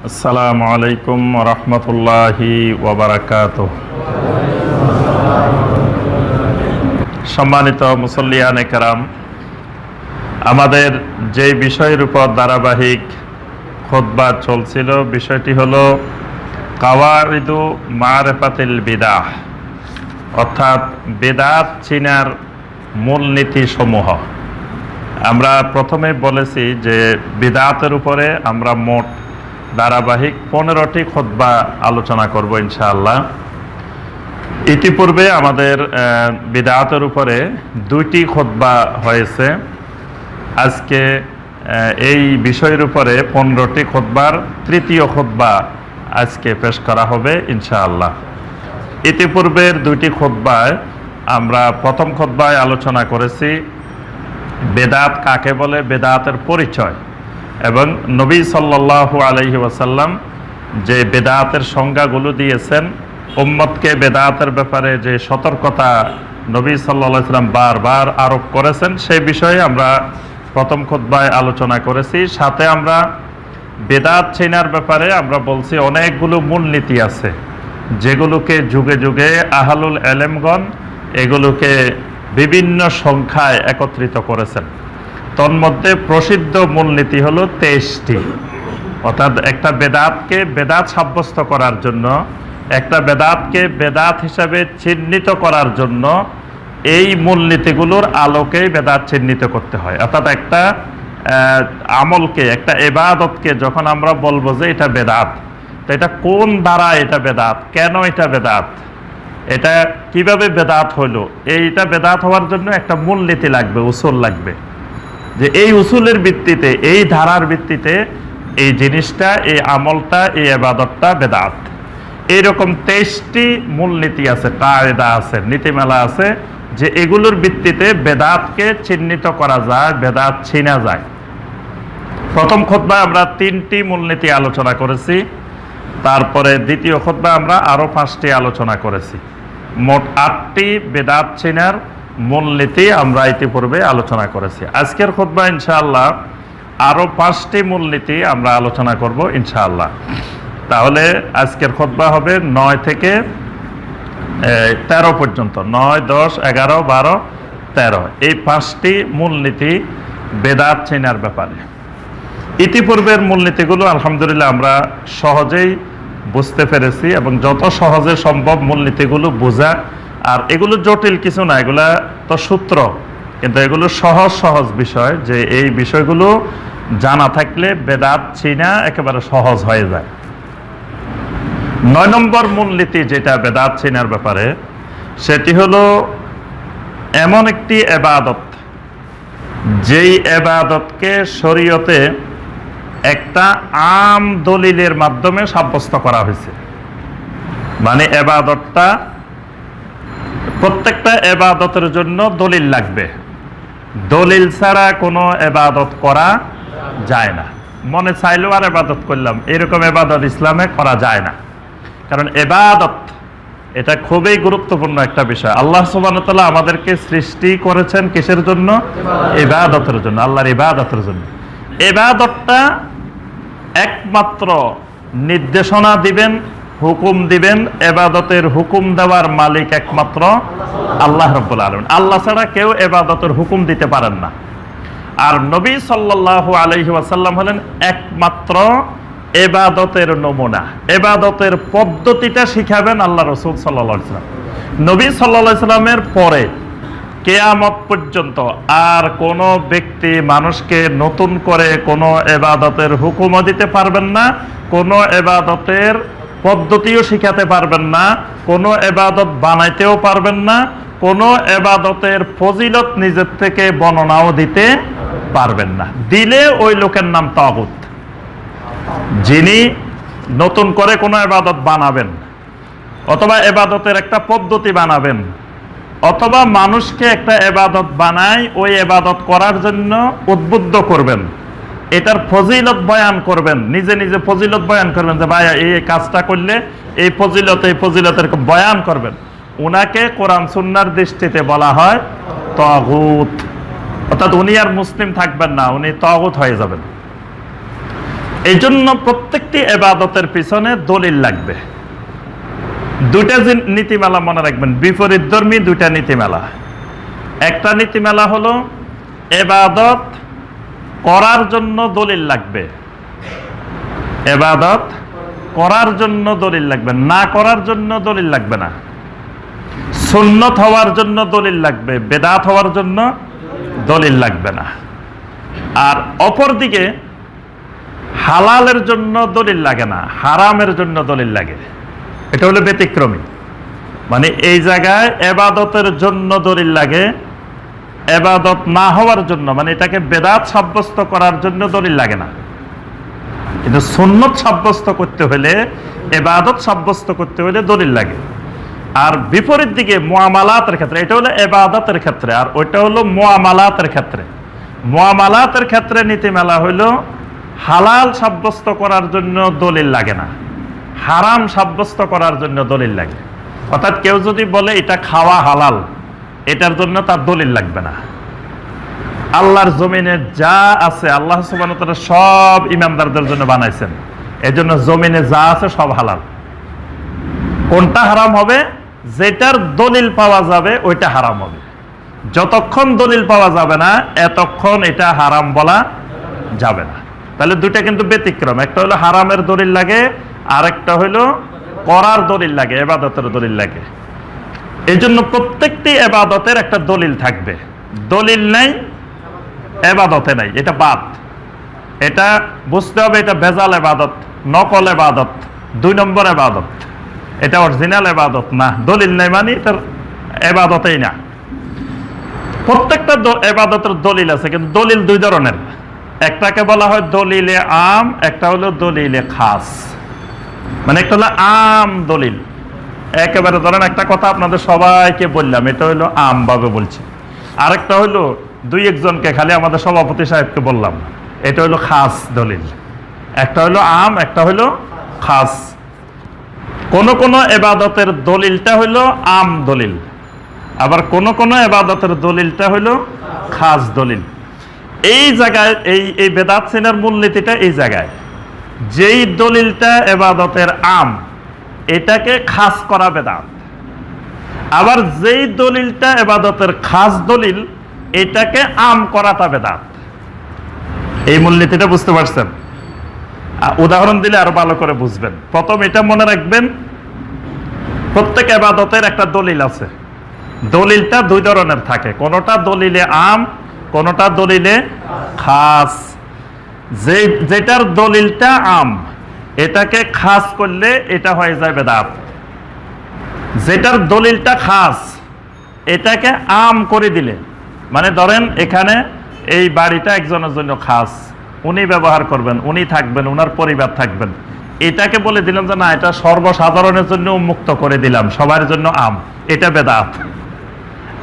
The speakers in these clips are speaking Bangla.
আসসালামু আলাইকুম রহমতুল্লাহি ওবরাকাত সম্মানিত মুসল্লিয়ান একরাম আমাদের যে বিষয়ের উপর ধারাবাহিক খোদবা চলছিল বিষয়টি হল কাওয়ারিদু মারেফাতিল বিদাহ, অর্থাৎ বেদাত চিনার মূলনীতি সমূহ আমরা প্রথমে বলেছি যে বিদাতের উপরে আমরা মোট ধারাবাহিক পনেরোটি খোদবা আলোচনা করব ইনশাআল্লাহ। ইতিপূর্বে আমাদের বিদাতের উপরে দুইটি খোদবা হয়েছে। আজকে এই বিষয়ের উপরে পনেরোটি খোদবার তৃতীয় খোদবা আজকে পেশ করা হবে ইনশাআল্লাহ। ইতিপূর্বের দুইটি খোদবায় আমরা প্রথম খোদবায় আলোচনা করেছি, বেদাত কাকে বলে? বেদাতের পরিচয়। এবং নবী সাল্লাল্লাহু আলাইহি ওয়াসাল্লাম যে বেদাতের সংজ্ঞাগুলো দিয়েছেন, উম্মতকে বেদাতের ব্যাপারে যে সতর্কতা নবী সাল্লাহ সাল্লাম বারবার আরোপ করেছেন, সেই বিষয়ে আমরা প্রথম খুতবায় আলোচনা করেছি। সাথে আমরা বেদাত চেনার ব্যাপারে আমরা বলছি, অনেকগুলো মূলনীতি আছে যেগুলোকে যুগে যুগে আহালুল এলেমগণ এগুলোকে বিভিন্ন সংখ্যায় একত্রিত করেছেন। তন্মধ্যে প্রসিদ্ধ মূলনীতি হলো তেইশটি। অর্থাৎ একটা বেদাতকে বেদাত সাব্যস্ত করার জন্য, একটা বেদাতকে বেদাত হিসাবে চিহ্নিত করার জন্য এই মূলনীতিগুলোর আলোকেই বেদাত চিহ্নিত করতে হয়। অর্থাৎ একটা আমলকে, একটা এবাদতকে যখন আমরা বলব যে এটা বেদাত, তো এটা কোন দ্বারা এটা বেদাত, কেন এটা বেদাত, এটা কীভাবে বেদাত হলো, এইটা বেদাত হওয়ার জন্য একটা মূলনীতি লাগবে, উসুল লাগবে। যে এই উসুলের ভিত্তিতে, এই ধারার ভিত্তিতে এই জিনিসটা, এই আমলটা, এই আবাদতটা বেদাত। এইরকম তেইশটি মূলনীতি আছে, কায়দা আছে, নীতিমালা আছে, যে এগুলোর ভিত্তিতে বেদাতকে চিহ্নিত করা যায়, বেদাত চিনা যায়। প্রথম খোদ্ায় আমরা তিনটি মূলনীতি আলোচনা করেছি, তারপরে দ্বিতীয় খোদ্ায় আমরা আরও পাঁচটি আলোচনা করেছি। মোট আটটি বেদাত চিনার মূলনীতি আমরা ইতিপূর্বে আলোচনা করেছি। আজকের খোদ্া ইনশাআল্লাহ আরও পাঁচটি মূলনীতি আমরা আলোচনা করব ইনশাআল্লাহ। তাহলে আজকের খোদ্া হবে নয় থেকে তেরো পর্যন্ত। নয়, দশ, এগারো, বারো, তেরো। এই পাঁচটি মূলনীতি বেদাত চেনার ব্যাপারে। ইতিপূর্বের মূলনীতিগুলো আলহামদুলিল্লাহ আমরা সহজেই বুঝতে পেরেছি এবং যত সহজে সম্ভব মূলনীতিগুলো বোঝা আর এগুলো জটিল কিছু না, এগুলা তো সূত্র। কিন্তু এগুলো সহজ সহজ বিষয় যে এই বিষয়গুলো জানা থাকলে বেদাত চিনা একেবারে সহজ হয়ে যায়। নয় নম্বর মূলনীতি যেটা বেদাত চিনার ব্যাপারে, সেটি হলো এমন একটি এবাদত, যেই এবাদতকে শরীয়তে একটা আম দলিলের মাধ্যমে সাব্যস্ত করা হয়েছে। মানে এবাদতটা প্রত্যেকটা এবাদতের জন্য দলিল লাগবে। দলিল ছাড়া কোনো এবাদত করা যায় না। মনে চাইলেও আর এবাদত করলাম। এরকম এবাদত ইসলামে করা যায় না। কারণ এবাদত, এটা খুবই গুরুত্বপূর্ণ একটা বিষয়। আল্লাহ সুবাহতাল্লাহ আমাদেরকে সৃষ্টি করেছেন কিসের জন্য? এবাদতের জন্য, আল্লাহর ইবাদতের জন্য। এবাদতটা একমাত্র নির্দেশনা দিবেন হুকুম দিবেন, এবাদতের হুকুম দেওয়ার মালিক একমাত্র আল্লাহ রব্বুল আলম আল্লাহ ছাড়া কেউ এবাদতের হুকুম দিতে পারেন না। আর নবী আলাইহি ওয়াসাল্লাম হলেন একমাত্র এবাদতের নমুনা। এবাদতের পদ্ধতিটা শিখাবেন আল্লাহ রসুল সাল্লাহ নবী সাল্লাহ পরে কেয়ামত পর্যন্ত আর কোনো ব্যক্তি মানুষকে নতুন করে কোনো এবাদতের হুকুমও দিতে পারবেন না, কোনো এবাদতের পদ্ধতিও শিখাতে পারবেন না, কোনো এবাদত বানাইতেও পারবেন না, কোনো এবাদতের ফজিলত নিজের থেকে বর্ণনাও দিতে পারবেন না। দিলে ওই লোকের নাম তাগুত। যিনি নতুন করে কোনো এবাদত বানাবেন, অথবা এবাদতের একটা পদ্ধতি বানাবেন, অথবা মানুষকে একটা এবাদত বানায়, ওই এবাদত করার জন্য উদ্বুদ্ধ করবেন এটার ফজিলত বয়ান করবেন, নিজে নিজে ফজিলত বয়ান করবেন যে, ভাইয়া, এই কাজটা করলে এই ফজিলত, এই ফজিলতের বয়ান করবেন। উনাকে কোরআন সুন্নার দৃষ্টিতে বলা হয় তগুত। অর্থাৎ উনি আর মুসলিম থাকবেন না, উনি তগুত হয়ে যাবেন। এই জন্য প্রত্যেকটি এবাদতের পিছনে দলিল লাগবে। জিন- নীতিমালা মনে রাখবেন, বিপরীত ধর্মী দুইটা নীতিমালা। একটা নীতিমালা হলো এবাদত করার জন্য দলিল লাগবে। এবাদত করার জন্য দলিল লাগবে, না করার জন্য দলিল লাগবে না। সুন্নত হওয়ার জন্য দলিল লাগবে, বেদাত হওয়ার জন্য দলিল লাগবে না। আর অপরদিকে হালালের জন্য দলিল লাগে না, হারামের জন্য দলিল লাগে। এটা হলো ব্যতিক্রমী। মানে এই জায়গায় এবাদতের জন্য দলিল লাগে এবাদত না হওয়ার জন্য মানে এটাকে বেদাত সাব্যস্ত করার জন্য দলিল লাগে না। কিন্তু সুন্নত সাব্যস্ত করতে হলে, এবাদত সাব্যস্ত করতে হলে দলিল লাগে। আর বিপরীত দিকে মোয়ামালাতের ক্ষেত্রে, এটা হলো এবাদতের ক্ষেত্রে, আর ওইটা হলো মোয়ামালাতের ক্ষেত্রে। মোয়ামালাতের ক্ষেত্রে নীতিমেলা হইল হালাল সাব্যস্ত করার জন্য দলিল লাগে না। হারাম সাব্যস্ত করার জন্য দলিল লাগে। অর্থাৎ কেউ যদি বলে, এটা খাওয়া হালাল। এটার জন্য তার দলিল লাগবে না। আল্লাহর জমিনে যা আছে, আল্লাহ ওয়া সব ইমানদারদের জন্য বানাইছেন। এজন্য জমিনে যা আছে সব হালাল। কোনটা হারাম হবে, যেটার দলিল পাওয়া যাবে, ওইটা হারাম হবে। যতক্ষণ দলিল পাওয়া যাবে না, এতক্ষণ এটা হারাম বলা যাবে না। তাহলে দুইটা কিন্তু ব্যতিক্রম। একটা হলো হারামের দলিল লাগে, আরেকটা হলো করার দলিল লাগে, এবাদতের দলিল লাগে। এই জন্য প্রত্যেকটি এবাদতের একটা দলিল থাকবে। দলিল নাই, এবাদতে নাই, এটা বাদ। এটা বুঝতে হবে, এটা ভেজাল এবাদত, নকল এবাদত, দুই নম্বর এবাদত। এটা অরিজিনাল এবাদত না, দলিল নেই মানে এটার এবাদতেই না। প্রত্যেকটা এবাদতের দলিল আছে, কিন্তু দলিল দুই ধরনের। একটাকে বলা হয় দলিলে আম, একটা হলো দলিলে খাস। মানে একটা হলো আম দলিল। একেবারে ধরেন একটা কথা আপনাদের সবাইকে বললাম, এটা হলো আম ভাবে বলছি। আরেকটা হলো, দুই একজনকে খালি আমাদের সভাপতি সাহেবকে বললাম, এটা হলো খাস দলিল। একটা হলো আম, একটা হলো খাস। কোন কোন এবাদতের দলিলটা হলো আম দলিল, আবার কোন কোন এবাদতের দলিলটা হলো খাস দলিল। এই জায়গায়, এই এই বেদাত সেনার মূলনীতিটা এই জায়গায়। যেই দলিলটা এবাদতের আম এটাকে খাস করা বেদাত। আবার যেই দলিলটা এবাদতের খাস দলিল, এটাকে আম করাটা বেদাত। এই মূলনীতিটা বুঝতে পারছেন? উদাহরণ দিলে আরও ভালো করে বুঝবেন। প্রথম এটা মনে রাখবেন, প্রত্যেক এবাদতের একটা দলিল আছে। দলিলটা দুই ধরনের থাকে। কোনোটা দলিলে আম, কোনোটা দলিলে খাস। যে যেটার দলিলটা আম এটাকে খাস করলে এটা হয়ে যায় বেদাত। যেটার দলিলটা খাস, এটাকে আম করে দিলে। মানে ধরেন এখানে এই বাড়িটা একজনের জন্য খাস, উনি ব্যবহার করবেন, উনি থাকবেন, উনার পরিবার থাকবেন। এটাকে বলে দিলাম যে না, এটা সর্বসাধারণের জন্য উন্মুক্ত করে দিলাম, সবার জন্য আম, এটা বেদাত।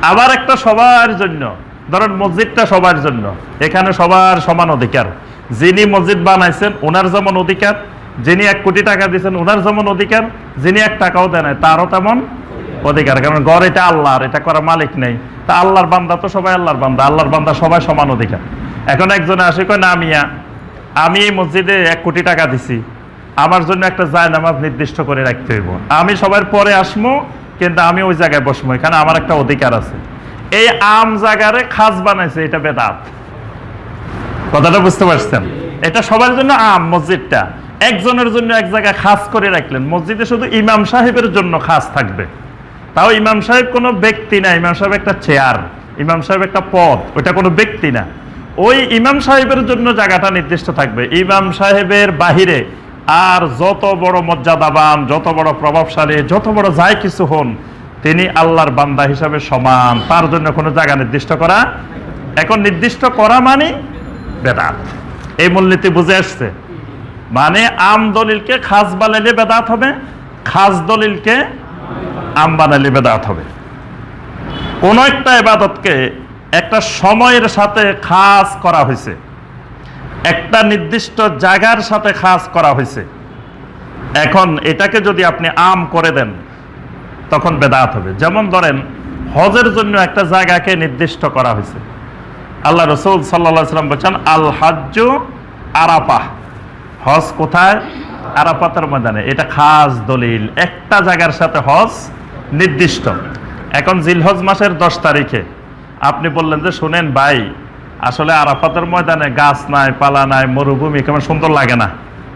আবার একটা সবার জন্য, ধরেন মসজিদটা সবার জন্য, এখানে সবার সমান অধিকার। যিনি মসজিদ বানাইছেন ওনার যেমন অধিকার যিনি এক কোটি টাকা দিয়েছেন ওনার যেমন অধিকার, যিনি এক টাকাও দেয় নাই, তারও তেমন অধিকার। কারণ গড় এটা আল্লাহর এটা করার মালিক নেই। তা আল্লাহর বান্দা তো সবাই আল্লাহর বান্দা আল্লাহর বান্দা সবাই সমান অধিকার। এখন একজনে আসে, কয়, না আমিয়া আমি এই মসজিদে এক কোটি টাকা দিছি, আমার জন্য একটা জায় নামাজ নির্দিষ্ট করে রাখতে হইব। আমি সবার পরে আসমু, কিন্তু আমি ওই জায়গায় বসবো এখানে আমার একটা অধিকার আছে। এই আম জায়গারে খাস বানাইছে, এটা বেদাত। কথাটা বুঝতে পারছেন? এটা সবার জন্য আম, মসজিদটা। একজনের জন্য এক জায়গায় খাস করে রাখলেন। মসজিদে শুধু ইমাম সাহেবের জন্য খাস থাকবে। তাও ইমাম সাহেব কোনো ব্যক্তি না, ইমাম সাহেব একটা চেয়ার ইমাম সাহেব একটা পদ ওটা কোনো ব্যক্তি না। ওই ইমাম সাহেবের জন্য জায়গাটা নির্দিষ্ট থাকবে। ইমাম সাহেবের বাহিরে আর যত বড় মর্যাদাবান, যত বড় প্রভাবশালী, যত বড় যাই কিছু হন, তিনি আল্লাহর বান্দা হিসাবে সমান। তার জন্য কোনো জায়গা নির্দিষ্ট করা, এখন নির্দিষ্ট করা মানে বেদাত। এই মূলনীতি বুঝে আসছে? মানে আম দলিলকে খাস বানাইলে বেদাত হবে, খাস দলিলকে আম বানাইলে বেদাত হবে। কোন একটা এবাদতকে একটা সময়ের সাথে খাস করা হয়েছে একটা নির্দিষ্ট জায়গার সাথে খাস করা হয়েছে এখন এটাকে যদি আপনি আম করে দেন, তখন বেদাত হবে। যেমন ধরেন, হজের জন্য একটা জায়গাকে নির্দিষ্ট করা হয়েছে আল্লাহ রসুল সাল্লা সাল্লাম বলছেন আল হাজ্জু আরাফা হজ কোথায় আরাফাতের ময়দানে। এটা খাস দলিল। একটা জায়গার সাথে হজ নির্দিষ্ট। এখন জিলহজ মাসের দশ তারিখে। আপনি বললেন যে, শুনেন ভাই, আসলে আরাফাতের ময়দানে গাছ নাই, পালা নাই, মরুভূমি কেমন সুন্দর লাগে না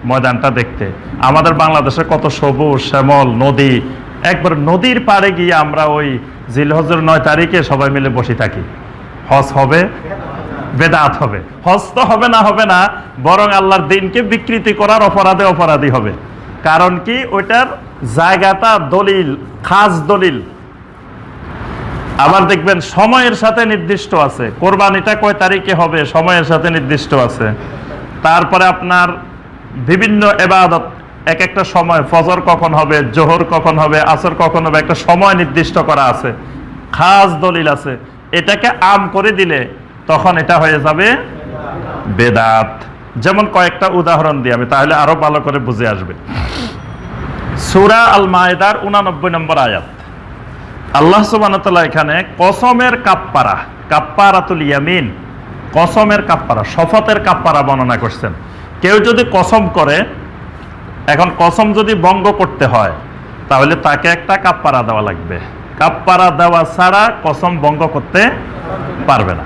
ময়দানটা দেখতে। আমাদের বাংলাদেশে কত সবুজ, শ্যামল, নদী। একবার নদীর পাড়ে গিয়ে আমরা ওই জিলহজের নয় তারিখে সবাই মিলে বসে থাকি। হজ হবে বেদাত হবে। হস্ত হবে না হবে না, বরং আল্লাহর দিনকে বিকৃতি করার অপরাধে অপরাধী হবে। কারণ কি? ওইটার জায়গাটা দলিল, খাস দলিল। আবার দেখবেন, সময়ের সাথে নির্দিষ্ট আছে। কোরবানিটা কয় তারিখে হবে? সময়ের সাথে নির্দিষ্ট আছে। তারপরে আপনার বিভিন্ন এবাদত। এক একটা সময় ফজর কখন হবে? জোহর কখন হবে? আসর কখন হবে? একটা সময় নির্দিষ্ট করা আছে। খাস দলিল আছে। এটাকে আম করে দিলে তখন এটা হয়ে যাবে বেদাত। যেমন কয়েকটা উদাহরণ দিই আমি, তাহলে আরও ভালো করে বুঝে আসবে। সুরা আল মায়দার উনানব্বই নম্বর আয়াত। আল্লাহ সুবানতাল্লাহ এখানে কসমের কাপ্পারা, কাপ্পারাতুল ইয়ামিন, কসমের কাপ্পারা শপথের কাপ্পারা বর্ণনা করছেন। কেউ যদি কসম করে, এখন কসম যদি ভঙ্গ করতে হয়, তাহলে তাকে একটা কাপ্পারা দেওয়া লাগবে। কাপ্পারা দেওয়া ছাড়া কসম ভঙ্গ করতে পারবে না।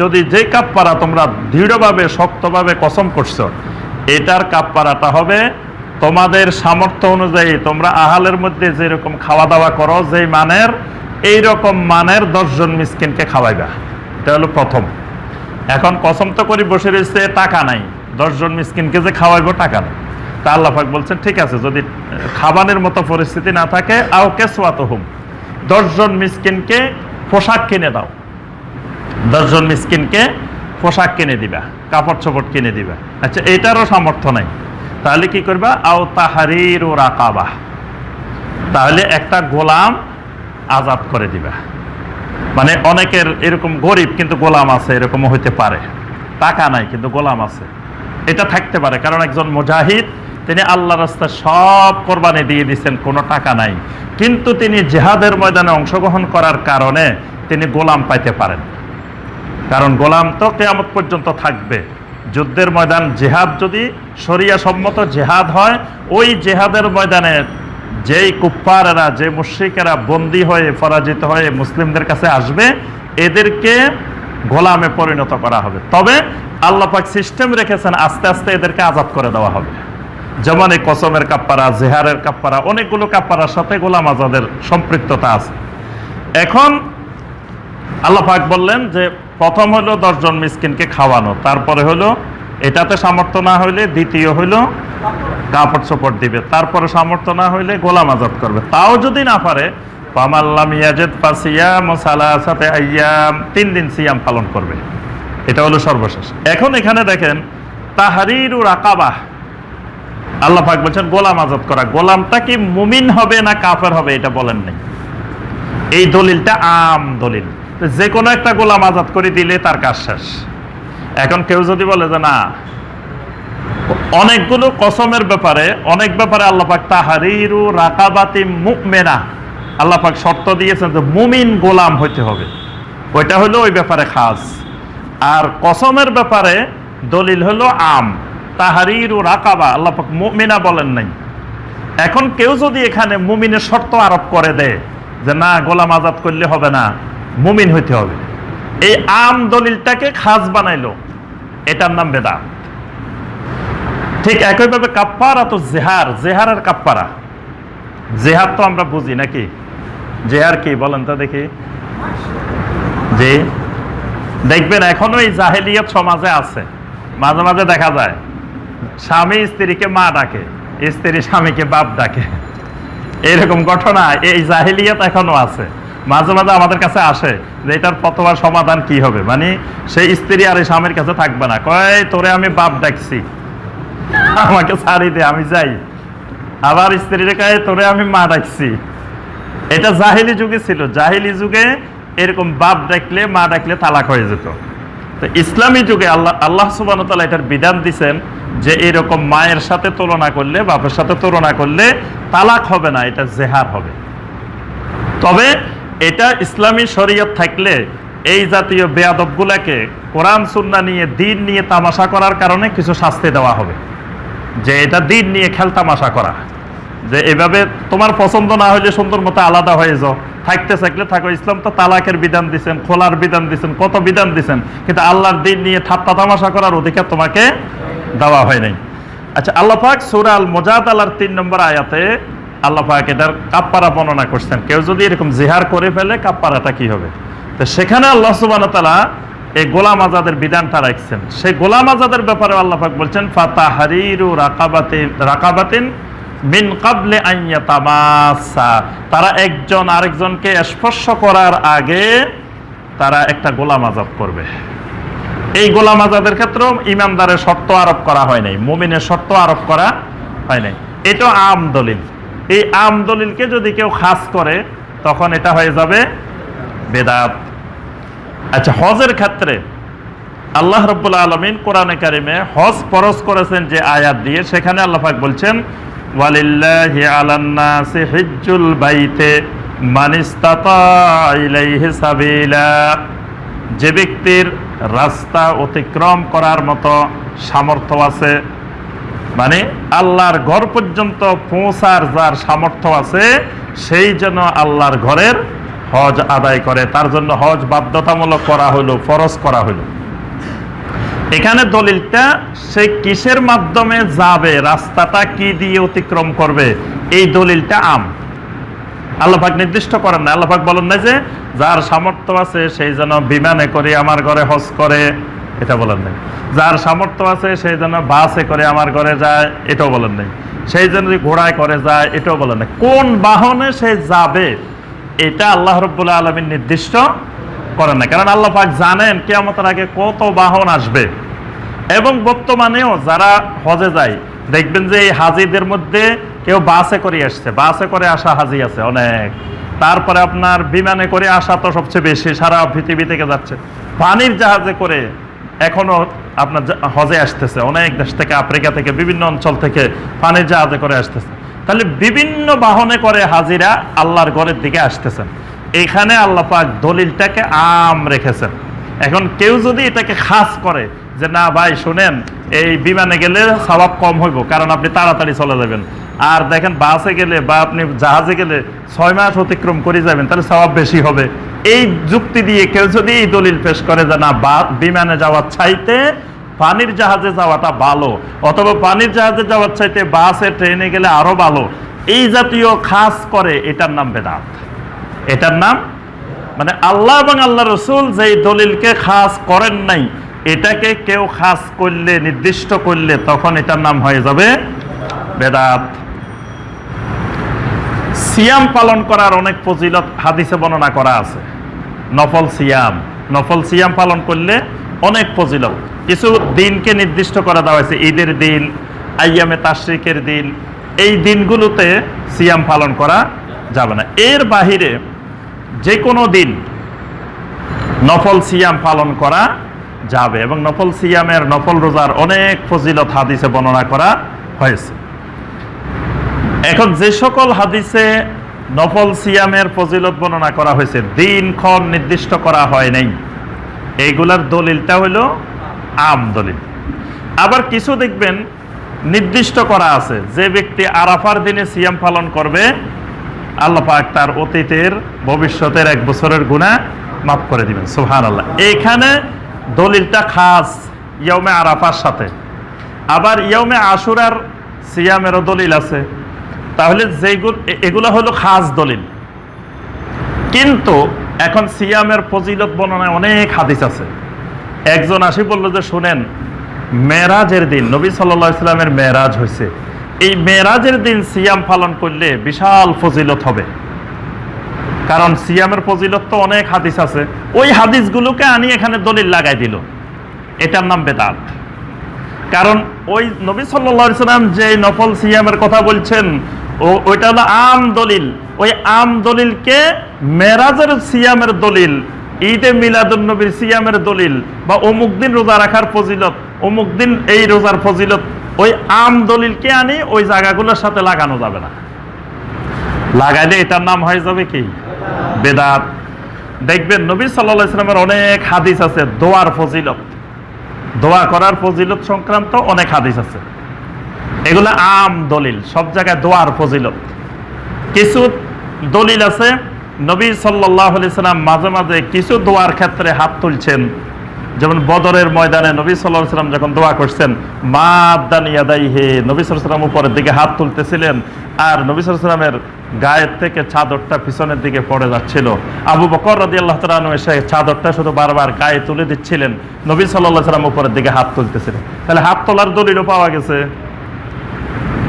যদি যে কাপ্পারা তোমরা দৃঢ়ভাবে, শক্তভাবে কসম করছ, এটার কাপ্পারাটা হবে তোমাদের সামর্থ্য অনুযায়ী তোমরা আহালের মধ্যে যেরকম খাওয়া দাওয়া করো, যেই মানের এই রকম মানের দশজন মিসকিনকে খাওয়াইবা। এটা হলো প্রথম। এখন কসম তো করি বসে রয়েছে, টাকা নাই। দশজন মিসকিনকে যে খাওয়াইবো, টাকা নেই। তা আল্লাহ পাক বলছেন, ঠিক আছে, যদি খাবানের মতো পরিস্থিতি না থাকে, আও কেসওয়াত হুম দশজন মিসকিনকে পোশাক কিনে দাও। দশজন মিসকিনকে পোশাক কিনে দিবা, কাপড় চোপড় কিনে দিবা। আচ্ছা এটারও সামর্থ্য নাই। তাহলে কি করবা? আও তাহারির ও রাকাবা। তাহলে একটা গোলাম আজাদ করে দিবা। মানে অনেকের এরকম গরিব কিন্তু গোলাম আছে, এরকমও হইতে পারে। টাকা নাই, কিন্তু গোলাম আছে। এটা থাকতে পারে, কারণ একজন মুজাহিদ, তিনি আল্লাহ রাস্তায় সব কোরবানি দিয়ে দিচ্ছেন কোনো টাকা নাই। কিন্তু তিনি জেহাদের ময়দানে অংশগ্রহণ করার কারণে তিনি গোলাম পাইতে পারেন। কারণ গোলাম তো কেয়ামত পর্যন্ত থাকবে। যুদ্ধের ময়দান জেহাদ যদি শরিয়া সম্মত জেহাদ হয়, ওই জেহাদের ময়দানে যেই কুপ্পারেরা যে মুশ্রিকেরা বন্দি হয়ে পরাজিত হয়ে মুসলিমদের কাছে আসবে, এদেরকে গোলামে পরিণত করা হবে। তবে আল্লাপাক সিস্টেম রেখেছেন, আস্তে আস্তে এদেরকে আজাদ করে দেওয়া হবে। যেমন এই কসমের কাপ্পারা, জেহারের কাপ্পারা, অনেকগুলো কাপ্পারার সাথে গোলাম আজাদের সম্পৃক্ততা আছে। এখন আল্লাহ পাক বললেন যে প্রথম হলো দশজন মিসকিনকে খাওয়ানো, তারপরে হলো এটাতে সামর্থ্য না হইলে দ্বিতীয় হইল কাপড় চোপড় দিবে, তারপরে সামর্থ্য না হইলে গোলাম আজাদ করবে। তাও যদি না পারে পামাল্লাম ইয়াজেদ পাসিয়াম ও সালাসাতে আইয়াম, তিন দিন সিয়াম পালন করবে। এটা হলো সর্বশেষ। এখন এখানে দেখেন, তাহারির রাকাবাহ। আল্লাহ পাক বলছেন, গোলাম আজাদ করা। গোলামটা কি মুমিন হবে না কাফের হবে, এটা বলেন নাই। এই দলিলটা আম দলিল। যে কোনো একটা গোলাম আজাদ করে দিলে তার কাজ শেষ। এখন কেউ যদি বলে যে, না, অনেকগুলো কসমের ব্যাপারে, অনেক ব্যাপারে আল্লাপাক তাহারিরু রাকাবাতি মুকমেনা আল্লাপাক শর্ত দিয়েছেন যে মুমিন গোলাম হইতে হবে। ওইটা হলো ওই ব্যাপারে খাস। আর কসমের ব্যাপারে দলিল হলো আম। তাহারিরু রাকাবা আল্লাপাক মুমিনা বলেন নাই। এখন কেউ যদি এখানে মুমিনের শর্ত আরোপ করে দেয় যে, না, গোলাম আজাদ করলে হবে না। মুমিন হইতে হবে। এই আম দলিলটাকে খাস বানাইলো। এটার নাম বেদা ঠিক একইভাবে কাপ্পারা তো জেহার, জেহারের কাপ্পারা জেহার তো আমরা বুঝি নাকি? জেহার কি বলেন তো দেখি। যে দেখবেন এখনও এই জাহেলিয়ত সমাজে আছে। মাঝে মাঝে দেখা যায়। স্বামী স্ত্রীকে মা ডাকে, স্ত্রী স্বামীকে বাপ ডাকে। এরকম ঘটনা এই জাহিলিয়াত এখনও আছে। মাঝে মাঝে আমাদের কাছে আসে যে এটার ফতোয়ার সমাধান কি হবে? মানে সেই স্ত্রী আর এই স্বামীর কাছে থাকবে না। কয়, তোরে আমি বাপ ডাকছি। আমাকে ছাড়ি দে, আমি যাই। আবার স্ত্রী রেখায় তোরে আমি মা ডাকছি। এটা জাহিলি যুগে ছিল। জাহিলি যুগে এরকম বাপ ডাকলে, মা ডাকলে তালাক হয়ে যেত। তো ইসলামী যুগে আল্লাহ আল্লাহ সুবান তালা এটার বিধান দিছেন যে এরকম মায়ের সাথে তুলনা করলে, বাপের সাথে তুলনা করলে তালাক হবে না, এটা জেহার হবে। তবে এটা ইসলামী শরীয়ত থাকলে এই জাতীয় বেয়াদবগুলাকে কোরআন, সুন্না নিয়ে, দিন নিয়ে তামাশা করার কারণে কিছু শাস্তি দেওয়া হবে। যে এটা দিন নিয়ে খেল তামাশা করা। যে এভাবে তোমার পছন্দ না হলে সুন্দর মতো আলাদা হয়ে যাও। থাকতে থাকলে থাকো। ইসলাম তো তালাকের বিধান দিচ্ছেন খোলার বিধান দিচ্ছেন কত বিধান দিচ্ছেন কিন্তু আল্লাহর দিন নিয়ে ঠাট্টা তামাশা করার অধিকার তোমাকে দেওয়া হয় নাই। আচ্ছা আল্লাহ পাক সুরা আল মোজাদ আল্লাহর তিন নম্বর আয়াতে আল্লাহ পাক এটার কাপ্পারা বর্ণনা করছেন। কেউ যদি এরকম জিহার করে ফেলে, কাপ্পারাটা কি হবে? তো সেখানে আল্লাহ সুবান এই গোলাম আজাদের বিধানটা রাখছেন। সেই গোলাম আজাদের ব্যাপারে আল্লাপাক বলছেন ফাতা হারিরু রাকাবাতিন রাকাবাতিন মিন কাবলে আইয়া তামাসা তারা একজন আরেকজনকে স্পর্শ করার আগে তারা একটা গোলাম আজাদ করবে। এই গোলাম আজাদের ক্ষেত্রেও ইমানদারের শর্ত আরোপ করা হয় নাই, মুমিনের শর্ত আরোপ করা হয় নাই। এটা আম দলিল। এই আম দলিলকে যদি কেউ খাস করে, তখন এটা হয়ে যাবে বেদাত। আচ্ছা হজের ক্ষেত্রে আল্লাহ রব্বুল আলমিন কোরআনে কারিমে হজ পরশ করেছেন যে আয়াত দিয়ে, সেখানে আল্লাহ পাক বলছেন বাইতে যে ব্যক্তির রাস্তা অতিক্রম করার মতো সামর্থ্য আছে মানে আল্লাহর ঘর পর্যন্ত পৌঁছার যার সামর্থ্য আছে, সেই জন্য আল্লাহর ঘরের হজ আদায় করে। তার জন্য হজ বাধ্যতামূলক করা হলো ফরজ করা হলো এখানে দলিলটা, সে কিসের মাধ্যমে যাবে, রাস্তাটা কি দিয়ে অতিক্রম করবে, এই দলিলটা আম। আল্লাহাক নির্দিষ্ট করেন না আল্লাহাক বলেন না যে, যার সামর্থ্য আছে, সেই যেন বিমানে করে আমার ঘরে হজ করে। এটা বলেন নাই। যার সামর্থ্য আছে সেই যেন বাসে করে আমার ঘরে যায়, এটাও বলেন নাই। সেই যেন যদি ঘোড়ায় করে যায়, এটাও বলেন নাই। কোন বাহনে সে যাবে, এটা আল্লাহ রব্বুল্লাহ আলমীর নির্দিষ্ট করেন না কারণ আল্লাহ পাক জানেন, কেয়ামতের আগে কত বাহন আসবে। এবং বর্তমানেও যারা হজে যায়, দেখবেন যে এই হাজিদের মধ্যে কেউ বাসে করে আসছে। বাসে করে আসা হাজি আছে অনেক। তারপরে আপনার বিমানে করে আসা তো সবচেয়ে বেশি, সারা পৃথিবী থেকে যাচ্ছে। পানির জাহাজে করে এখনও আপনার হজে আসতেছে, অনেক দেশ থেকে, আফ্রিকা থেকে, বিভিন্ন অঞ্চল থেকে পানির জাহাজে করে আসতেছে। তাহলে বিভিন্ন বাহনে করে হাজিরা আল্লাহর ঘরের দিকে আসতেছেন। এখানে আল্লাহ পাক দলিলটাকে আম রেখেছেন। এখন কেউ যদি এটাকে খাস করে যে, না ভাই, শুনেন, এই বিমানে গেলে স্বভাব কম হইব, কারণ আপনি তাড়াতাড়ি চলে যাবেন। আর দেখেন বাসে গেলে বা আপনি জাহাজে গেলে ছয় মাস অতিক্রম করে যাবেন, তাহলে স্বভাব বেশি হবে। এই যুক্তি দিয়ে কেউ যদি এই দলিল পেশ করে যে না, বা- বিমানে যাওয়ার চাইতে পানির জাহাজে যাওয়াটা ভালো, অথবা পানির জাহাজে যাওয়ার চাইতে বাসে, ট্রেনে গেলে আরও ভালো, এই জাতীয় খাস করে এটার নাম বেদাত। এটার নাম মানে আল্লাহ এবং আল্লাহ রসুল যেই দলিলকে খাস করেন নাই, এটাকে কেউ খাস করলে, নির্দিষ্ট করলে তখন এটার নাম হয়ে যাবে বেদাত। সিয়াম পালন করার অনেক ফজিলত হাদিসে বর্ণনা করা আছে। নফল সিয়াম। নফল সিয়াম পালন করলে অনেক ফজিলত। কিছু দিনকে নির্দিষ্ট করা দেওয়া হয়েছে, ঈদের দিন, আইয়ামে তাশ্রিকের দিন। এই দিনগুলোতে সিয়াম পালন করা যাবে না। এর বাহিরে যে কোনো দিন নফল সিয়াম পালন করা যাবে এবং নফল সিয়ামের নফল রোজার অনেক ফজিলত হাদিসে বর্ণনা করা হয়েছে। এখন যে সকল হাদিসে নফল সিয়ামের ফজিলত বর্ণনা করা হয়েছে দিনক্ষণ নির্দিষ্ট করা হয় নাই। এইগুলার দলিলটা হলো আম দলিল। আবার কিছু দেখবেন নির্দিষ্ট করা আছে, যে ব্যক্তি আরাফার দিনে সিয়াম পালন করবে, আল্লাহ পাক তার অতীতের, ভবিষ্যতের এক বছরের গুণা মাফ করে দিবেন সুহান আল্লাহ এইখানে দলিলটা খাস ইয়মে আরাফার সাথে। আবার ইয়মে আশুরার সিয়ামেরও দলিল আছে। তাহলে যেগুলো এগুলো হলো খাস দলিল। কিন্তু এখন সিয়ামের ফজিলত বর্ণনায় অনেক হাদিস আছে। একজন আসি বলল যে, শুনেন মেরাজের দিন, নবী সাল্লাহ ইসলামের মেরাজ হয়েছে এই মেরাজের দিন সিয়াম পালন করলে বিশাল ফজিলত হবে। কারণ সিয়ামের ফজিলত তো অনেক হাদিস আছে। ওই হাদিসগুলোকে আনি এখানে দলিল লাগাই দিল। এটার নাম বেদাত। কারণ ওই নবী সাল্লা সাল্লাম যে নফল সিয়ামের কথা বলছেন ও, ওইটা হলো আম দলিল। ওই আম দলিলকে মেরাজের সিয়ামের দলিল, ঈদে মিলাদুল নবীর সিয়ামের দলিল বা অমুক দিন রোজা রাখার ফজিলত, অমুক দিন এই রোজার ফজিলত, ওই আম দলিলকে আনি, ওই জায়গাগুলোর সাথে লাগানো যাবে না। লাগাইলে এটার নাম হয়ে যাবে কি? বেদাত। দেখবেন নবী সাল্লাহ ইসলামের অনেক হাদিস আছে, দোয়ার ফজিলত। দোয়া করার ফজিলত সংক্রান্ত অনেক হাদিস আছে। এগুলো আম দলিল, সব জায়গায় দোয়ার ফজিলত। কিছু দলিল আছে, নবী সাল্লাহ সাল্লাম মাঝে মাঝে কিছু দোয়ার ক্ষেত্রে হাত তুলছেন। যেমন বদরের ময়দানে নবী সাল্লাহ সাল্লাম যখন দোয়া করছেন মা আদান ইয়াদাই হে নবী সাল্লাম উপরের দিকে হাত তুলতেছিলেন আর নবী সাল্লামের গায়ের থেকে চাদরটা পিছনের দিকে পড়ে যাচ্ছিল। আবু বকর রাদি আল্লাহ তালু এসে চাদরটা শুধু বারবার গায়ে তুলে দিচ্ছিলেন, নবী সাল্লাহ সাল্লাম উপরের দিকে হাত তুলতেছিলেন। তাহলে হাত তোলার দলিলও পাওয়া গেছে।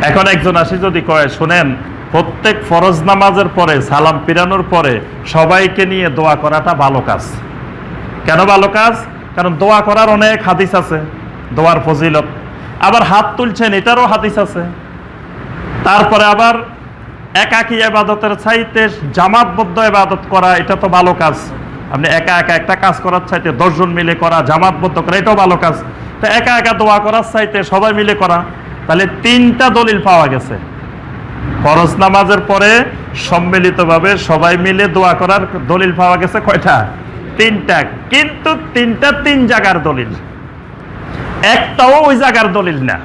এখন একজন আসি যদি কয়, শোনেন, প্রত্যেক ফরজ নামাজের পরে, সালাম পিরানোর পরে সবাইকে নিয়ে দোয়া করাটা ভালো কাজ। কেন ভালো কাজ? কারণ দোয়া করার অনেক হাদিস আছে, দোয়ার ফজিলত। আবার হাত তুলছেন, এটারও হাদিস আছে। তারপরে আবার একাকী এবাদতের চাইতে জামাতবদ্ধ এবাদত করা, এটা তো ভালো কাজ। আপনি একা একা একটা কাজ করার চাইতে দশজন মিলে করা, জামাতবদ্ধ করা, এটাও ভালো কাজ। তো একা একা দোয়া করার চাইতে সবাই মিলে করা। তাহলে তিনটা দলিল পাওয়া গেছে। ফরজ নামাজের পরে সম্মিলিতভাবে সবাই মিলে দোয়া করার দলিল পাওয়া গেছে কয়টা? তিনটা। কিন্তু তিনটা তিন জায়গার দলিল। একটাও ওই জায়গার দলিল না।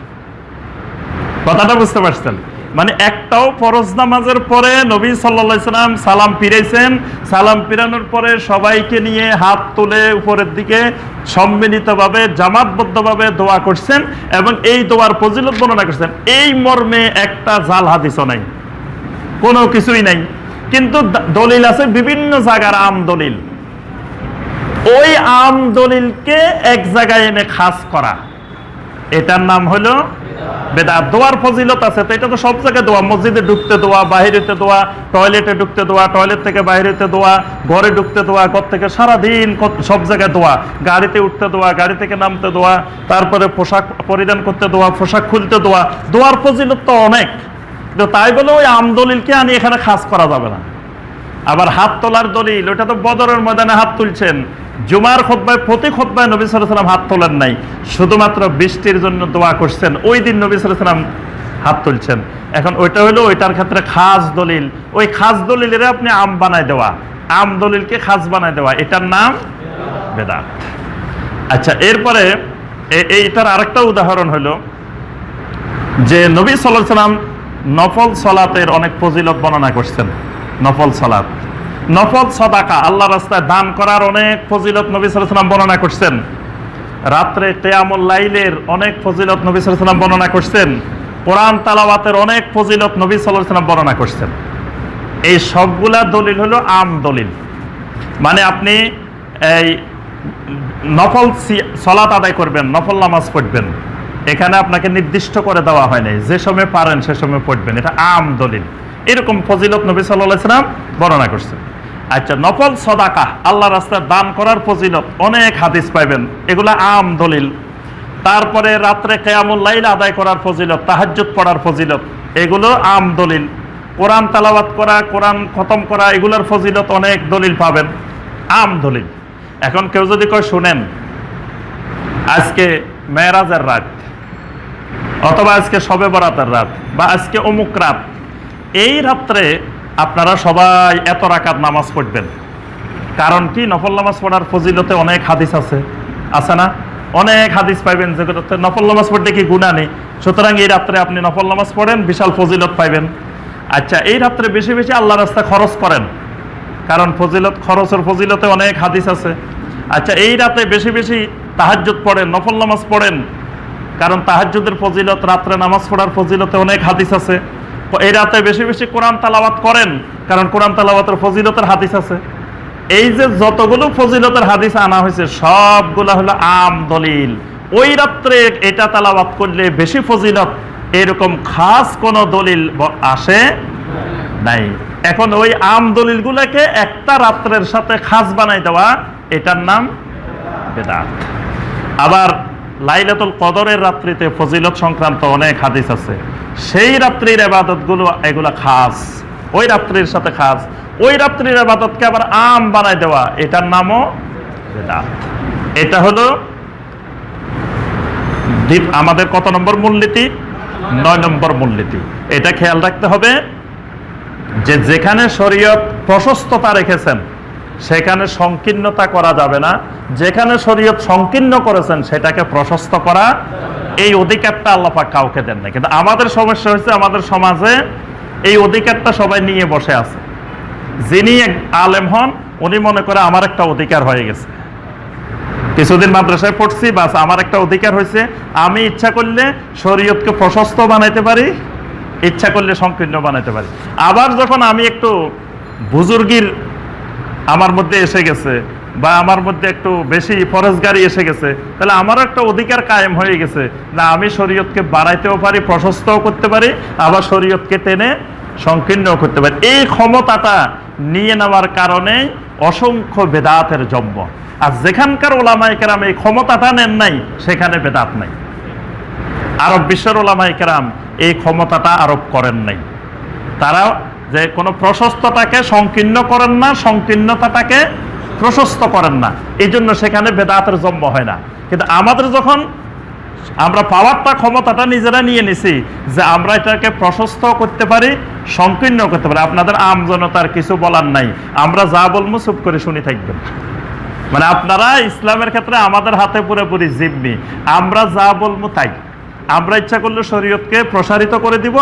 কথাটা বুঝতে পারছেন? মানে একটাও ফরজ নামাজের পরে নবী সাল্লা সাল্লাম সালাম ফিরেছেন সালাম ফিরানোর পরে সবাইকে নিয়ে হাত তুলে উপরের দিকে সম্মিলিতভাবে, জামাতবদ্ধভাবে দোয়া করছেন এবং এই দোয়ার ফজিলত বর্ণনা করছেন। এই মর্মে একটা জাল হাদিসও নাই। কোনো কিছুই নাই। কিন্তু দলিল আছে বিভিন্ন জায়গার আম দলিল। ওই আম দলিলকে এক জায়গায় এনে খাস করা। এটার নাম হলো বেদাত, দোয়ার ফজিলত আছে, তো এটা তো সব জায়গায় দোয়া, মসজিদে ঢুকতে দোয়া, বাহিরেতে দোয়া, টয়লেটে ঢুকতে দোয়া, টয়লেট থেকে বাহিরেতে দোয়া, ঘরে ঢুকতে দোয়া, ঘর থেকে সারাদিন সব জায়গায় দোয়া, গাড়িতে উঠতে দোয়া, গাড়ি থেকে নামতে দোয়া, তারপরে পোশাক পরিধান করতে দোয়া, পোশাক খুলতে দোয়া, দোয়ার ফজিলত তো অনেক। তাই বলে ওই আম দলিলকে আনি এখানে খাস করা যাবে না। আবার হাত তোলার দলিল, ওটা তো বদরের ময়দানে হাত তুলছেন। জুমার খোদ্বায় প্রতি খোদ্বায় নবী সাল্লাম হাত তোলেন নাই। শুধুমাত্র বৃষ্টির জন্য দোয়া করছেন, ওই দিন নবী সাল্লাম হাত তুলছেন। এখন ওইটা হলো ওইটার ক্ষেত্রে খাস দলিল। ওই খাস দলিলের আপনি আম বানায় দেওয়া। আম দলিলকে খাস বানায় দেওয়া। এটার নাম বেদাত। আচ্ছা এরপরে এইটার আরেকটা উদাহরণ হলো যে নবী সাল্লাহ সাল্লাম নফল সলাতের অনেক ফজিলত বর্ণনা করছেন। নফল সলাত। নফল সদাকা আল্লাহ রাস্তায় দান করার অনেক ফজিলত নবী সাল্লাম বর্ণনা করছেন। রাত্রে তেয়ামুল লাইলের অনেক ফজিলত নবী সাল্লাম বর্ণনা করছেন। কোরআন তালাওয়াতের অনেক ফজিলত নবী সাল্লাম বর্ণনা করছেন। এই সবগুলা দলিল হলো আম দলিল। মানে আপনি এই নফল সলাত আদায় করবেন, নফল নামাজ পড়বেন। এখানে আপনাকে নির্দিষ্ট করে দেওয়া হয় নাই। যে সময় পারেন সে সময় পড়বেন। এটা আম দলিল। এরকম ফজিলত নবী সাল্লাহ সাল্লাম বর্ণনা করছেন। আচ্ছা নফল সদাকা আল্লাহ রাস্তায় দান করার ফজিলত, অনেক হাদিস পাইবেন। এগুলা আম দলিল। তারপরে রাত্রে কেয়ামুল লাইল আদায় করার ফজিলত, তাহাজ্জুদ পড়ার ফজিলত, এগুলো আম দলিল। কোরআন তালাবাত করা, কোরআন খতম করা, এগুলোর ফজিলত অনেক দলিল পাবেন। আম দলিল। এখন কেউ যদি কয়, শুনেন, আজকে মেয়েরাজের রাত, অথবা আজকে সবে বরাতের রাত, বা আজকে অমুক রাত। এই রাত্রে আপনারা সবাই এত রাকাত নামাজ পড়বেন। কারণ কি? নফল নামাজ পড়ার ফজিলতে অনেক হাদিস আছে। আছে না? অনেক হাদিস পাইবেন যেগুলোতে নফল নামাজ পড়তে কি গুণা নেই। সুতরাং এই রাত্রে আপনি নফল নামাজ পড়েন, বিশাল ফজিলত পাইবেন। আচ্ছা এই রাত্রে বেশি বেশি আল্লাহ রাস্তা খরচ করেন। কারণ ফজিলত, খরচের ফজিলতে অনেক হাদিস আছে। আচ্ছা এই রাতে বেশি বেশি তাহাজ্জুদ পড়েন, নফল নামাজ পড়েন। কারণ তাহাজ্জুদের ফজিলত, রাত্রে নামাজ পড়ার ফজিলতে অনেক হাদিস আছে। এই রাতে বেশি বেশি কোরআন তালাওয়াত করেন, কারণ কোরআন তালাওয়াতের ফজিলতের হাদিস আছে। এই যে যতগুলো ফজিলতের হাদিস আনা হয়েছে, সবগুলো হলো আম দলিল। ওই রাত্রে এটা তালাওয়াত করলে বেশি ফজিলত, এরকম খাস কোনো দলিল আসে নাই। এখন ওই আম দলিলগুলোকে একটা রাত্রের সাথে খাস বানাই দেওয়া, এটার নাম বেদাত। আবার লাইলাতুল কদরের রাত্রিতে ফজিলত সংক্রান্ত অনেক হাদিস আছে। সেই রাত্রির আবাদতগুলো এগুলা খাস। ওই রাত্রির সাথে খাস। ওই রাত্রির আবাদতকে আবার আম বানায় দেওয়া। এটার নামও এটা হলো আমাদের কত নম্বর মূলনীতি? নয় নম্বর মূলনীতি। এটা খেয়াল রাখতে হবে যে যেখানে শরীয়ত প্রশস্ততা রেখেছেন সেখানে সংকীর্ণতা করা যাবে না। যেখানে শরীয়ত সংকীর্ণ করেছেন, সেটাকে প্রশস্ত করা, এই অধিকারটা আল্লাপাক কাউকে দেন না কিন্তু আমাদের সমস্যা হয়েছে আমাদের সমাজে এই অধিকারটা সবাই নিয়ে বসে আছে। যিনি আলেম হন, উনি মনে করে আমার একটা অধিকার হয়ে গেছে। কিছুদিন মাদ্রাসায় পড়ছি, বাস আমার একটা অধিকার হয়েছে। আমি ইচ্ছা করলে শরীয়তকে প্রশস্ত বানাইতে পারি, ইচ্ছা করলে সংকীর্ণ বানাইতে পারি। আবার যখন আমি একটু বুজুর্গির আমার মধ্যে এসে গেছে বা আমার মধ্যে একটু বেশি ফরজগারি এসে গেছে, তাহলে আমারও একটা অধিকার কায়েম হয়ে গেছে না আমি শরীয়তকে বাড়াইতেও পারি, প্রশস্তও করতে পারি, আবার শরীয়তকে টেনে সংকীর্ণও করতে পারি। এই ক্ষমতাটা নিয়ে নেওয়ার কারণে অসংখ্য বেদাতের জন্ম। আর যেখানকার ওলামাই কেরাম এই ক্ষমতাটা নেন নাই, সেখানে বেদাত নাই। আরব বিশ্বের ওলামাই কেরাম এই ক্ষমতাটা আরোপ করেন নাই। তারা যে কোনো প্রশস্ততাকে সংকীর্ণ করেন না, সংকীর্ণতাটাকে প্রশস্ত করেন না। এই জন্য সেখানে বেদাতের জন্ম হয় না। কিন্তু আমাদের যখন আমরা পাওয়ারটা, ক্ষমতাটা নিজেরা নিয়ে নিছি, যে আমরা এটাকে প্রশস্ত করতে পারি, সংকীর্ণ করতে পারি, আপনাদের আম জনতার কিছু বলার নাই। আমরা যা বলব চুপ করে শুনি থাকবেন। মানে আপনারা ইসলামের ক্ষেত্রে আমাদের হাতে পুরোপুরি জিম্মি। আমরা যা বলব তাই। আমরা ইচ্ছা করলে শরীয়তকে প্রসারিত করে দিব,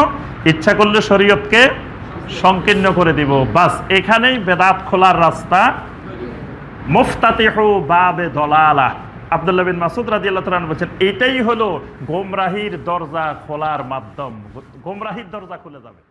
ইচ্ছা করলে শরীয়তকে সংকীর্ণ করে দিব। বাস, এখানেই বেদাত খোলার রাস্তা। মুফতাতিহু বাবে দলালা। আবদুল্লা বিন মাসুদ রাজি আল্লাহ বলছেন, এটাই হলো গোমরাহির দরজা খোলার মাধ্যম। গোমরাহির দরজা খুলে যাবে।